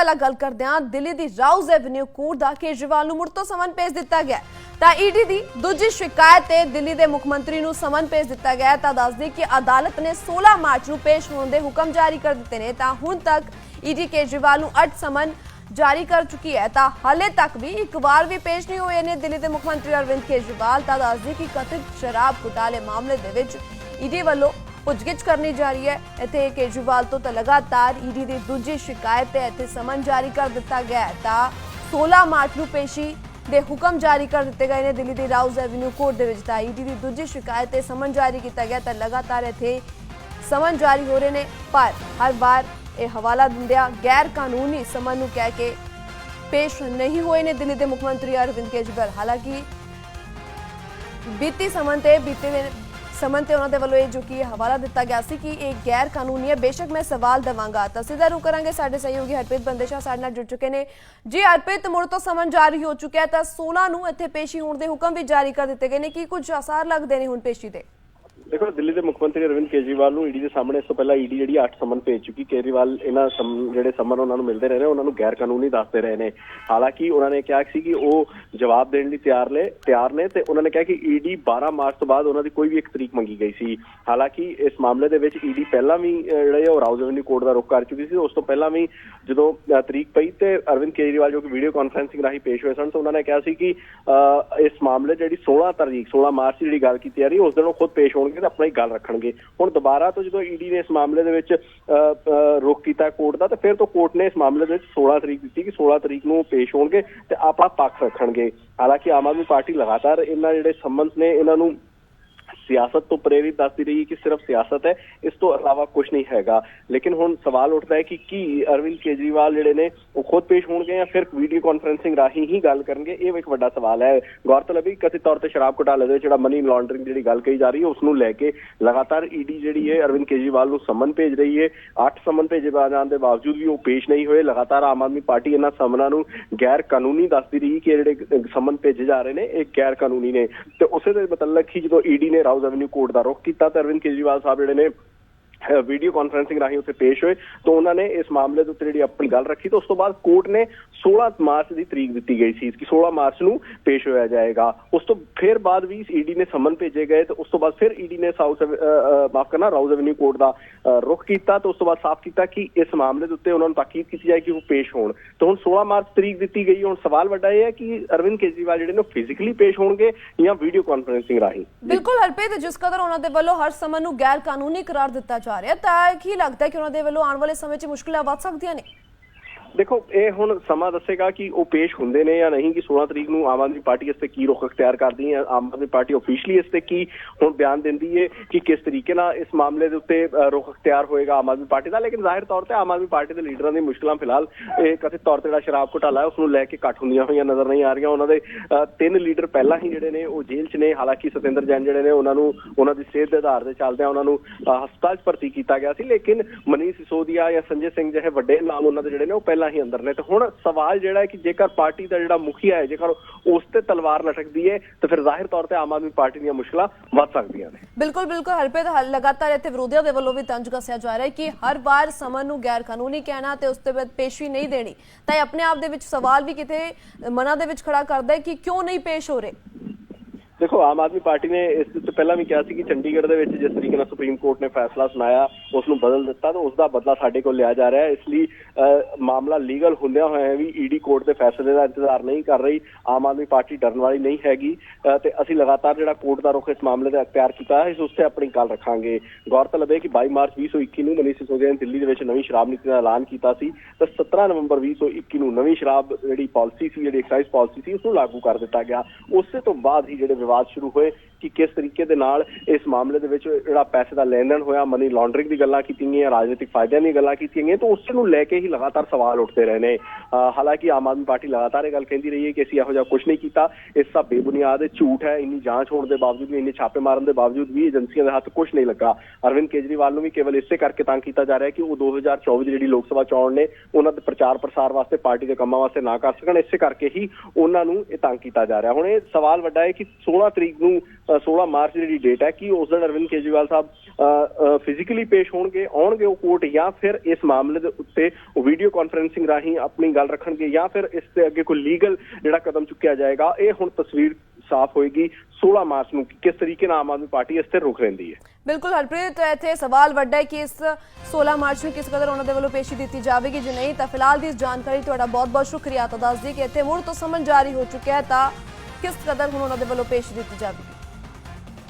ਪਹਿਲਾਂ ਗੱਲ ਕਰਦੇ ਹਾਂ ਦਿੱਲੀ ਦੀ ਰਾਉਜ਼ ਐਵਨਿਊ ਕੋਰਟ ਦਾ ਕੇਜਰੀਵਾਲ ਨੂੰ ਮੁੜ ਤੋਂ ਸਮਨ ਭੇਜ ਦਿੱਤਾ ਗਿਆ ਤਾਂ ਈਡੀ ਦੀ ਦੂਜੀ ਸ਼ਿਕਾਇਤ ਤੇ ਦਿੱਲੀ ਦੇ ਮੁੱਖ ਮੰਤਰੀ ਨੂੰ ਸਮਨ ਭੇਜ ਦਿੱਤਾ ਗਿਆ ਤਾਂ ਦੱਸਦੇ ਕਿ ਅਦਾਲਤ ਨੇ 16 ਮਾਰਚ ਨੂੰ ਪੇਸ਼ ਹੋਣ ਦੇ ਹੁਕਮ ਜਾਰੀ ਕਰ ਦਿੱਤੇ ਨੇ। ਤਾਂ ਹੁਣ ਤੱਕ ਈਡੀ ਕੇਜਰੀਵਾਲ ਨੂੰ 8 ਸਮਨ ਜਾਰੀ ਕਰ ਚੁੱਕੀ ਹੈ। ਤਾਂ ਹਾਲੇ ਤੱਕ ਵੀ ਇੱਕ ਵਾਰ ਵੀ ਪੇਸ਼ ਨਹੀਂ ਹੋਏ ਨੇ ਦਿੱਲੀ ਦੇ ਮੁੱਖ ਮੰਤਰੀ ਅਰਵਿੰਦ ਕੇਜਰੀਵਾਲ। ਤਾਂ ਦੱਸਦੇ ਕਿ ਕਥਿਤ ਸ਼ਰਾਬ ਘੁਟਾਲੇ ਮਾਮਲੇ ਦੇ ਵਿੱਚ ਈਡੀ ਵੱਲੋਂ ਪੁੱਛਗਿੱਛ ਕਰਨੀ ਜਾ ਰਹੀ ਹੈ। ਇੱਥੇ ਕੇਜਰੀਵਾਲ ਤੋਂ ਤਾਂ ਲਗਾਤਾਰ ਈਡੀ ਦੀ ਦੂਜੀ ਸ਼ਿਕਾਇਤ ਤੇ ਇੱਥੇ ਸਮਨ ਜਾਰੀ ਕਰ ਦਿੱਤਾ ਗਿਆ ਹੈ। ਤਾਂ 16 ਮਾਰਚ ਨੂੰ ਪੇਸ਼ੀ ਦੇ ਹੁਕਮ ਜਾਰੀ ਕਰ ਦਿੱਤੇ ਗਏ ਨੇ। ਦਿੱਲੀ ਦੀ ਰਾਉਜ਼ ਐਵਨਿਊ ਕੋਰਟ ਦੇ ਵਿੱਚ ਤਾਂ ਈਡੀ ਦੀ ਦੂਜੀ ਸ਼ਿਕਾਇਤ ਤੇ ਸਮਨ ਜਾਰੀ ਕੀਤਾ ਗਿਆ। ਤਾਂ ਲਗਾਤਾਰ ਇੱਥੇ ਸਮਨ ਜਾਰੀ ਹੋ ਰਹੇ ਨੇ। ਪਰ ਹਰ ਵਾਰ ਇਹ ਹਵਾਲਾ ਦਿੰਦਿਆਂ ਗੈਰ ਕਾਨੂੰਨੀ ਸਮਨ ਨੂੰ ਕਹਿ ਕੇ ਪੇਸ਼ ਨਹੀਂ ਹੋਏ ਨੇ। ਦਿੱਲੀ ਦੇ ਮੁੱਖ ਮੰਤਰੀ ਅਰਵਿੰਦ ਕੇਜਰੀਵਾਲ ਹਾਲਾਂਕਿ ਬੀਤੀ ਸਮਨ ਤੇ ਬੀਤੇ ਦਿਨ ਸਮਨ ਤੇ ਉਹਨਾਂ ਦੇ ਵੱਲੋਂ ਇਹ ਜੋ ਕਿ ਹਵਾਲਾ ਦਿੱਤਾ ਗਿਆ ਸੀ ਕਿ ਇਹ ਗੈਰ ਕਾਨੂੰਨੀ ਹੈ। ਬੇਸ਼ੱਕ ਮੈਂ ਸਵਾਲ ਦਵਾਂਗਾ। ਤਾਂ ਸਿੱਧਾ ਰੂ ਕਰਾਂਗੇ ਸਾਡੇ ਸਹਿਯੋਗੀ ਹਰਪ੍ਰੀਤ ਬੰਦੇਸ਼ਾ ਸਾਡੇ ਨਾਲ ਜੁੜ ਚੁੱਕੇ ਨੇ। ਜੀ ਹਰਪ੍ਰੀਤ, ਮੁੜ ਤੋਂ ਸਮਨ ਜਾਰੀ ਹੋ ਚੁੱਕਿਆ ਤਾਂ 16 ਨੂੰ ਇੱਥੇ ਪੇਸ਼ੀ ਹੋਣ ਦੇ ਹੁਕਮ ਵੀ ਜਾਰੀ ਕਰ ਦਿੱਤੇ ਗਏ ਨੇ। ਕੀ ਕੁਝ ਅਸਾਰ ਲੱਗਦੇ ਨੇ ਹੁਣ ਪੇਸ਼ੀ ਦੇ? ਦੇਖੋ ਦਿੱਲੀ ਦੇ ਮੁੱਖ ਮੰਤਰੀ ਅਰਵਿੰਦ ਕੇਜਰੀਵਾਲ ਨੂੰ ਈਡੀ ਦੇ ਸਾਹਮਣੇ ਇਸ ਤੋਂ ਪਹਿਲਾਂ ਈਡੀ ਜਿਹੜੀ 8 ਸਮਨ ਭੇਜ ਚੁੱਕੀ ਕੇਜਰੀਵਾਲ ਇਹਨਾਂ ਸਮ- ਜਿਹੜੇ ਸਮਨ ਉਹਨਾਂ ਨੂੰ ਮਿਲਦੇ ਰਹੇ ਨੇ ਉਹਨਾਂ ਨੂੰ ਗੈਰ ਕਾਨੂੰਨੀ ਦੱਸਦੇ ਰਹੇ ਨੇ। ਹਾਲਾਂਕਿ ਉਹਨਾਂ ਨੇ ਕਿਹਾ ਸੀ ਕਿ ਉਹ ਜਵਾਬ ਦੇਣ ਲਈ ਤਿਆਰ ਨੇ ਤਿਆਰ ਨੇ ਤੇ ਉਹਨਾਂ ਨੇ ਕਿਹਾ ਕਿ ਈਡੀ 12 ਮਾਰਚ ਤੋਂ ਬਾਅਦ ਉਹਨਾਂ ਦੀ ਕੋਈ ਵੀ ਇੱਕ ਤਰੀਕ ਮੰਗੀ ਗਈ ਸੀ। ਹਾਲਾਂਕਿ ਇਸ ਮਾਮਲੇ ਦੇ ਵਿੱਚ ਈਡੀ ਪਹਿਲਾਂ ਵੀ ਅਹ, ਜਿਹੜੇ ਉਹ ਰਾਉਜ਼ ਐਵਨਿਊ ਕੋਰਟ ਦਾ ਰੁਖ ਕਰ ਚੁੱਕੀ ਸੀ ਉਸ ਤੋਂ ਪਹਿਲਾਂ ਵੀ ਜਦੋਂ ਤਰੀਕ ਪਈ ਤੇ ਅਰਵਿੰਦ ਕੇਜਰੀਵਾਲ ਜੋ ਕਿ ਵੀਡੀਓ ਕਾਨਫਰੰਸਿੰਗ ਰਾਹੀਂ ਪੇਸ਼ ਹੋਏ ਸਨ ਤਾਂ ਉਹਨਾਂ ਨੇ ਕਿਹਾ ਸੀ ਕਿ ਅਹ, ਇਸ ਮਾਮਲੇ ਜਿਹੜੀ 16 ਤਾਰੀਖ 16 ਮਾਰਚ ਦੀ ਜਿਹੜੀ ਗੱਲ ਕੀਤੀ ਜਾ ਰਹੀ ਉਸ ਦਿਨ ਉਹ ਖੁਦ ਪੇਸ਼ ਹੋਣਗੇ ਆਪਣਾ ਹੀ ਗੱਲ ਰੱਖਣਗੇ। ਹੁਣ ਦੁਬਾਰਾ ਤੋਂ ਜਦੋਂ ਈਡੀ ਨੇ ਇਸ ਮਾਮਲੇ ਦੇ ਵਿੱਚ ਅਹ, ਅਹ, ਰੁਖ ਕੀਤਾ ਕੋਰਟ ਦਾ ਤੇ ਫਿਰ ਤੋਂ ਕੋਰਟ ਨੇ ਇਸ ਮਾਮਲੇ ਦੇ ਵਿੱਚ 16 ਤਰੀਕ ਦਿੱਤੀ ਕਿ 16 ਤਰੀਕ ਨੂੰ ਪੇਸ਼ ਹੋਣਗੇ ਤੇ ਆਪਣਾ ਪੱਖ ਰੱਖਣਗੇ। ਹਾਲਾਂਕਿ ਆਮ ਆਦਮੀ ਪਾਰਟੀ ਲਗਾਤਾਰ ਇਹਨਾਂ ਜਿਹੜੇ ਸੰਬੰਧ ਨੇ ਇਹਨਾਂ ਨੂੰ ਸਿਆਸਤ ਤੋਂ ਪ੍ਰੇਰਿਤ ਦੱਸਦੀ ਰਹੀ ਕਿ ਸਿਰਫ ਸਿਆਸਤ ਹੈ ਇਸ ਤੋਂ ਇਲਾਵਾ ਕੁਝ ਨਹੀਂ ਹੈਗਾ ਲੇਕਿਨ ਹੁਣ ਸਵਾਲ ਉੱਠਦਾ ਹੈ ਕਿ ਕੀ ਅਰਵਿੰਦ ਕੇਜਰੀਵਾਲ ਜਿਹੜੇ ਨੇ ਉਹ ਖੁਦ ਪੇਸ਼ ਹੋਣਗੇ ਜਾਂ ਫਿਰ ਵੀਡੀਓ ਕਾਨਫਰੰਸਿੰਗ ਰਾਹੀਂ ਹੀ ਗੱਲ ਕਰਨਗੇ ਇਹ ਇੱਕ ਵੱਡਾ ਸਵਾਲ ਹੈ ਗੌਰਤਲਬ ਹੈ ਕਥਿਤ ਤੌਰ ਤੇ ਸ਼ਰਾਬ ਘੁਟਾਲੇ ਦੇ ਜਿਹੜਾ ਮਨੀ ਲਾਂਡਰਿੰਗ ਜਿਹੜੀ ਗੱਲ ਕਹੀ ਜਾ ਰਹੀ ਹੈ ਉਸ ਨੂੰ ਲੈ ਕੇ ਲਗਾਤਾਰ ਈਡੀ ਜਿਹੜੀ ਹੈ ਅਰਵਿੰਦ ਕੇਜਰੀਵਾਲ ਨੂੰ ਸਮਨ ਭੇਜ ਰਹੀ ਹੈ ਅੱਠ ਸਮਨ ਭੇਜੇ ਜਾਣ ਦੇ ਬਾਵਜੂਦ ਵੀ ਉਹ ਪੇਸ਼ ਨਹੀਂ ਹੋਏ ਲਗਾਤਾਰ ਆਮ ਆਦਮੀ ਪਾਰਟੀ ਇਹਨਾਂ ਸਮਨਾਂ ਨੂੰ ਗੈਰ ਕਾਨੂੰਨੀ ਦੱਸਦੀ ਰਹੀ ਕਿ ਜਿਹੜੇ ਸਮਨ ਭੇਜੇ ਜਾ ਰਹੇ ਨੇ ਇਹ ਗੈਰ ਕਾਨੂੰਨੀ ਨੇ ਤੇ ਉਸੇ ਦੇ ਮਤਲਬ ਹੀ ਜਦੋਂ ਈਡੀ ਨੇ ਰਾਉਜ਼ ਐਵਨਿਊ ਕੋਰਟ ਦਾ ਰੁਖ ਕੀਤਾ ਤਾਂ ਅਰਵਿੰਦ ਕੇਜਰੀਵਾਲ ਸਾਹਿਬ ਜਿਹੜੇ ਨੇ ਵੀਡੀਓ ਕਾਨਫਰੰਸਿੰਗ ਰਾਹੀਂ ਉੱਥੇ ਪੇਸ਼ ਹੋਏ। ਤਾਂ ਉਹਨਾਂ ਨੇ ਇਸ ਮਾਮਲੇ ਦੇ ਉੱਤੇ ਜਿਹੜੀ ਆਪਣੀ ਗੱਲ ਰੱਖੀ ਤਾਂ ਉਸ ਤੋਂ ਬਾਅਦ ਕੋਰਟ ਨੇ 16 ਮਾਰਚ ਦੀ ਤਰੀਕ ਦਿੱਤੀ ਗਈ ਸੀ ਕਿ 16 ਮਾਰਚ ਨੂੰ ਪੇਸ਼ ਹੋਇਆ ਜਾਏਗਾ। ਉਸ ਤੋਂ ਫਿਰ ਬਾਅਦ ਵੀ ਈਡੀ ਨੇ ਸਮਨ ਭੇਜੇ ਗਏ ਤੇ ਉਸ ਤੋਂ ਬਾਅਦ ਫਿਰ ਈਡੀ ਨੇ ਸਾਊਥ ਮਾਫ ਕਰਨਾ ਰਾਉਜ਼ ਐਵਨਿਊ ਕੋਰਟ ਦਾ ਅ, ਰੁਖ ਕੀਤਾ ਤੇ ਉਸ ਤੋਂ ਬਾਅਦ ਸਾਫ਼ ਕੀਤਾ ਕਿ ਇਸ ਮਾਮਲੇ ਦੇ ਉੱਤੇ ਉਹਨਾਂ ਨੂੰ ਤਾਕੀਦ ਕੀਤੀ ਜਾਏ ਕਿ ਉਹ ਪੇਸ਼ ਹੋਣ। ਤਾਂ ਹੁਣ 16 ਮਾਰਚ ਤਰੀਕ ਦਿੱਤੀ ਗਈ ਹੁਣ ਸਵਾਲ ਵੱਡਾ ਇਹ ਹੈ ਕਿ ਅਰਵਿੰਦ ਕੇਜਰੀਵਾਲ ਜਿਹੜੇ ਨੇ ਫਿਜ਼ੀਕਲੀ ਪੇਸ਼ ਹੋਣਗੇ ਜਾਂ ਵੀਡੀਓ ਕਾਨਫਰੰਸਿੰਗ ਰਾਹੀਂ? ਬਿਲਕੁਲ ਹਰਪ੍ਰੀਤ ਜਿਸ ਕਦਰ ਉਹਨਾਂ ਦੇ ਵੱਲੋਂ ਹਰ ਸਮਨ ਨੂੰ ਗੈਰ ਕਾਨੂੰਨੀ ਕਰਾਰ ਦਿੱਤਾ ਜਾ ਰਿਹਾ ਤਾਂ ਕੀ ਲੱਗਦਾ ਕਿ ਉਹਨਾਂ ਦੇ ਵੱਲੋਂ ਆਉਣ ਵਾਲੇ ਸਮੇਂ 'ਚ ਮੁਸ਼ਕਲਾਂ ਵੱਧ ਸਕਦੀਆਂ ਨੇ। ਦੇਖੋ ਇਹ ਹੁਣ ਸਮਾਂ ਦੱਸੇਗਾ ਕਿ ਉਹ ਪੇਸ਼ ਹੁੰਦੇ ਨੇ ਜਾਂ ਨਹੀਂ ਕਿ 16 ਤਰੀਕ ਨੂੰ ਆਮ ਆਦਮੀ ਪਾਰਟੀ ਇਸ ਤੇ ਕੀ ਰੁਖ ਅਖਤਿਆਰ ਕਰਦੀ ਹੈ ਆਮ ਆਦਮੀ ਪਾਰਟੀ ਅਫੀਸ਼ੀਅਲੀ ਇਸ ਤੇ ਕੀ ਹੁਣ ਬਿਆਨ ਦਿੰਦੀ ਹੈ ਕਿ ਕਿਸ ਤਰੀਕੇ ਨਾਲ ਇਸ ਮਾਮਲੇ ਦੇ ਉੱਤੇ ਅ, ਰੁਖ ਅਖਤਿਆਰ ਹੋਏਗਾ ਆਮ ਆਦਮੀ ਪਾਰਟੀ ਦਾ। ਲੇਕਿਨ ਜ਼ਾਹਿਰ ਤੌਰ ਤੇ ਆਮ ਆਦਮੀ ਪਾਰਟੀ ਦੇ ਲੀਡਰਾਂ ਦੀ ਮੁਸ਼ਕਲਾਂ ਫਿਲਹਾਲ ਇਹ ਕਥਿਤ ਤੌਰ ਤੇ ਜਿਹੜਾ ਸ਼ਰਾਬ ਘੁਟਾਲਾ ਹੈ ਉਸ ਨੂੰ ਲੈ ਕੇ ਘੱਟ ਹੁੰਦੀਆਂ ਹੋਈਆਂ ਨਜ਼ਰ ਨਹੀਂ ਆ ਰਹੀਆਂ। ਉਹਨਾਂ ਦੇ ਅ, ਤਿੰਨ ਲੀਡਰ ਪਹਿਲਾਂ ਹੀ ਜਿਹੜੇ ਨੇ ਉਹ ਜੇਲ੍ਹ 'ਚ ਨੇ। ਹਾਲਾਂਕਿ ਸਤਿੰਦਰ ਜੈਨ ਜਿਹੜੇ ਨੇ ਉਹਨਾਂ ਨੂੰ ਉਹਨਾਂ ਦੀ ਸਿਹਤ ਦੇ ਆਧਾਰ ਦੇ ਚੱਲਦਿਆਂ ਉਹਨਾਂ ਨੂੰ ਹਸਪਤਾਲ 'ਚ ਭਰਤੀ ਕੀਤਾ ਗਿਆ ਸੀ। ਲੇਕਿਨ ਮਨੀਸ਼ ਸਿਸੋਦੀਆ ਜਾਂ ਸੰਜੇ ਸਿੰਘ ਜਿਹੇ ਵੱਡੇ ਨਾਮ ਉਹਨਾਂ ਦੇ ਜਿਹੜੇ ਨੇ ਉਹ ਪਹਿਲਾਂ ਹੀ ਅੰਦਰ ਨੇ। ਤੇ ਹੁਣ ਸਵਾਲ ਜਿਹੜਾ ਹੈ ਕਿ ਜੇਕਰ ਪਾਰਟੀ ਦਾ ਜਿਹੜਾ ਮੁਖੀਆ ਹੈ, ਜੇਕਰ ਉਸ ਤੇ ਤਲਵਾਰ ਲਟਕਦੀ ਹੈ, ਤਾਂ ਫਿਰ ਜ਼ਾਹਿਰ ਤੌਰ ਤੇ ਆਮ ਆਦਮੀ ਪਾਰਟੀ ਦੀਆਂ ਮੁਸ਼ਕਲਾਂ ਵੱਧ ਸਕਦੀਆਂ ਨੇ। ਬਿਲਕੁਲ ਬਿਲਕੁਲ। ਹਰਪ੍ਰੀਤ, ਹਲ- ਲਗਾਤਾਰ ਇੱਥੇ ਵਿਰੋਧੀਆਂ ਦੇ ਵੱਲੋਂ ਵੀ ਤੰਜ ਕੱਸਿਆ ਜਾ ਰਿਹਾ ਹੈ ਕਿ ਹਰ ਵਾਰ ਸਮਨ ਨੂੰ ਗੈਰ ਕਾਨੂੰਨੀ ਕਹਿਣਾ ਤੇ ਉਸ ਤੋਂ ਬਾਅਦ ਪੇਸ਼ੀ ਨਹੀਂ ਦੇਣੀ। ਤਾਂ ਇਹ ਆਪਣੇ ਆਪ ਦੇ ਵਿੱਚ ਸਵਾਲ ਵੀ ਕਿਤੇ ਮਨਾਂ ਦੇ ਵਿੱਚ ਖੜਾ ਕਰਦਾ ਹੈ ਕਿ ਕਿਉਂ ਨਹੀਂ ਪੇਸ਼ ਹੋ ਰਹੇ? ਦੇਖੋ, ਆਮ ਆਦਮੀ ਪਾਰਟੀ ਨੇ ਇਸ ਤੋਂ ਪਹਿਲਾਂ ਵੀ ਕਿਹਾ ਸੀ ਕਿ ਚੰਡੀਗੜ੍ਹ ਦੇ ਵਿੱਚ ਜਿਸ ਤਰੀਕੇ ਨਾਲ ਸੁਪਰੀਮ ਕੋਰਟ ਨੇ ਫੈਸਲਾ ਸੁਣਾਇਆ ਉਸ ਨੂੰ ਬਦਲ ਦਿੱਤਾ ਤਾਂ ਉਸ ਦਾ ਬਦਲਾ ਸਾਡੇ ਕੋਲ ਲਿਆ ਜਾ ਰਿਹਾ ਹੈ। ਇਸ ਲਈ ਮਾਮਲਾ ਲੀਗਲ ਹੁੰਦਿਆਂ ਹੋਇਆ ਵੀ ਈਡੀ ਕੋਰਟ ਦੇ ਫੈਸਲੇ ਦਾ ਇੰਤਜ਼ਾਰ ਨਹੀਂ ਕਰ ਰਹੀ। ਆਮ ਆਦਮੀ ਪਾਰਟੀ ਡਰਨ ਵਾਲੀ ਨਹੀਂ ਹੈਗੀ। ਤੇ ਅਸੀਂ ਲਗਾਤਾਰ ਜਿਹੜਾ ਕੋਰਟ ਦਾ ਰੁਖ ਇਸ ਮਾਮਲੇ ਦਾ ਅਖਤਿਆਰ ਕੀਤਾ ਹੈ, ਇਸ ਉੱਤੇ ਆਪਣੀ ਗੱਲ ਰੱਖਾਂਗੇ। ਗੌਰਤਲਬ ਹੈ ਕਿ 22 ਮਾਰਚ 2021 ਨੂੰ ਮਨੀਸ਼ ਸਿਸੋਦੀਆ ਨੇ ਦਿੱਲੀ ਦੇ ਵਿੱਚ ਨਵੀਂ ਸ਼ਰਾਬ ਨੀਤੀ ਦਾ ਐਲਾਨ ਕੀਤਾ ਸੀ। ਤੇ 17 ਨਵੰਬਰ 2021 ਨੂੰ ਨਵੀਂ ਸ਼ਰਾਬ ਜਿਹੜੀ ਪਾਲਿਸੀ ਸੀ, ਜਿਹੜੀ ਐਕਸਾਈਜ਼ ਪਾਲਿਸੀ ਸੀ ਉਸ ਨੂੰ ਲਾਗੂ ਕਰ ਦਿੱਤਾ ਗਿਆ। ਉਸੇ ਤੋਂ ਬਾਅਦ ਹੀ ਜਿਹੜੇ ਵਿਵਾਦ ਸ਼ੁਰੂ ਹੋਏ। ਕਿ ਕਿਸ ਤਰੀਕੇ ਦੇ ਨਾਲ ਇਸ ਮਾਮਲੇ ਦੇ ਵਿੱਚ ਜਿਹੜਾ ਪੈਸੇ ਦਾ ਲੈਣ ਦੇਣ ਹੋਇਆ ਮਨੀ ਲਾਂਡਰਿੰਗ ਦੀ ਗੱਲਾਂ ਕੀਤੀਆਂ ਗਈਆਂ, ਰਾਜਨੀਤਿਕ ਫਾਇਦਿਆਂ ਦੀ ਗੱਲਾਂ ਕੀਤੀਆਂ ਗਈਆਂ, ਤਾਂ ਉਸ ਨੂੰ ਲੈ ਕੇ ਹੀ ਲਗਾਤਾਰ ਸਵਾਲ ਉੱਠਦੇ ਰਹੇ ਨੇ। ਹਾਲਾਂਕਿ ਆਮ ਆਦਮੀ ਪਾਰਟੀ ਲਗਾਤਾਰ ਇਹ ਗੱਲ ਕਹਿੰਦੀ ਰਹੀ ਹੈ ਕਿ ਅਸੀਂ ਇਹੋ ਜਿਹਾ ਕੁਝ ਨਹੀਂ ਕੀਤਾ। ਇਸ ਸਭ ਬੇਬੁਨਿਆਦ ਝੂਠ ਹੈ, ਇੰਨੀ ਜਾਂਚ ਹੋਣ ਦੇ ਬਾਵਜੂਦ ਵੀ, ਇੰਨੇ ਛਾਪੇ ਮਾਰਨ ਦੇ ਬਾਵਜੂਦ ਵੀ ਏਜੰਸੀਆਂ ਦੇ ਹੱਥ ਕੁਝ ਨਹੀਂ ਲੱਗਾ। ਅਰਵਿੰਦ ਕੇਜਰੀਵਾਲ ਨੂੰ ਵੀ ਕੇਵਲ ਇਸੇ ਕਰਕੇ ਤੰਗ ਕੀਤਾ ਜਾ ਰਿਹਾ ਹੈ ਕਿ ਉਹ 2024 ਦੀ ਜਿਹੜੀ ਲੋਕ ਸਭਾ ਚੋਣ ਨੇ, ਉਹਨਾਂ ਦੇ ਪ੍ਰਚਾਰ ਪ੍ਰਸਾਰ ਵਾਸਤੇ, ਪਾਰਟੀ ਦੇ ਕੰਮਾਂ ਵਾਸਤੇ ਨਾ ਕਰ ਸਕਣ, ਇਸੇ ਕਰਕੇ ਹੀ ਉਹਨਾਂ ਨੂੰ ਇਹ ਤੰਗ ਕੀਤਾ ਜਾ ਰਿਹਾ। ਹੁਣ ਇਹ ਸਵਾਲ ਵੱਡਾ ਹੈ ਕਿ 16 ਤਰੀਕ ਨੂੰ 16 ਮਾਰਚ ਜਿਹੜੀ ਡੇਟ ਹੈ, ਕਿ ਉਸ ਦਿਨ ਅਰਵਿੰਦ ਕੇਜਰੀਵਾਲ ਸਾਹਿਬ ਫਿਜ਼ੀਕਲੀ ਪੇਸ਼ ਹੋਣਗੇ, ਆਉਣਗੇ ਉਹ ਕੋਰਟ ਜਾਂ ਫਿਰ ਇਸ ਮਾਮਲੇ ਦੇ ਉੱਤੇ ਵੀਡੀਓ ਕਾਨਫਰੈਂਸਿੰਗ ਰਾਹੀਂ ਆਪਣੀ ਗੱਲ ਰੱਖਣਗੇ ਜਾਂ ਫਿਰ ਇਸ ਤੇ ਅੱਗੇ ਕੋਈ ਲੀਗਲ ਜਿਹੜਾ ਕਦਮ ਚੁੱਕਿਆ ਜਾਏਗਾ, ਇਹ ਹੁਣ ਤਸਵੀਰ ਸਾਫ਼ ਹੋਏਗੀ 16 ਮਾਰਚ ਨੂੰ, ਕਿਸ ਤਰੀਕੇ ਨਾਲ ਆਮ ਆਦਮੀ ਪਾਰਟੀ ਇਸ ਤੇ ਰੁਕ ਰਹਿੰਦੀ ਹੈ। ਬਿਲਕੁਲ ਹਰਪ੍ਰੀਤ, ਇੱਥੇ ਸਵਾਲ ਵੱਡਾ ਹੈ ਕਿ ਇਸ 16 ਮਾਰਚ ਨੂੰ ਕਿਸ ਕਦਰ ਉਹਨਾਂ ਦੇ ਵੱਲੋਂ ਪੇਸ਼ੀ ਦਿੱਤੀ ਜਾਵੇਗੀ, ਜੇ ਨਹੀਂ ਤਾਂ ਫਿਲਹਾਲ ਦੀ ਇਸ ਜਾਣਕਾਰੀ ਤੁਹਾਡਾ ਬਹੁਤ-ਬਹੁਤ ਸ਼ੁਕਰੀਆ, ਤਾਂ ਦੱਸ ਦਈਏ ਕਿ ਇੱਥੇ ਮੁੜ ਤੋਂ ਸਮਨ ਜਾਰੀ ਹੋ ਚੁੱਕਿਆ ਹੈ, ਤਾਂ ਕਿਸ ਕਦਰ ਹੁਣ ਉਹਨਾਂ ਦੇ ਵੱਲੋਂ ਪੇਸ਼ੀ ਦਿੱਤੀ ਜਾਵੇਗੀ?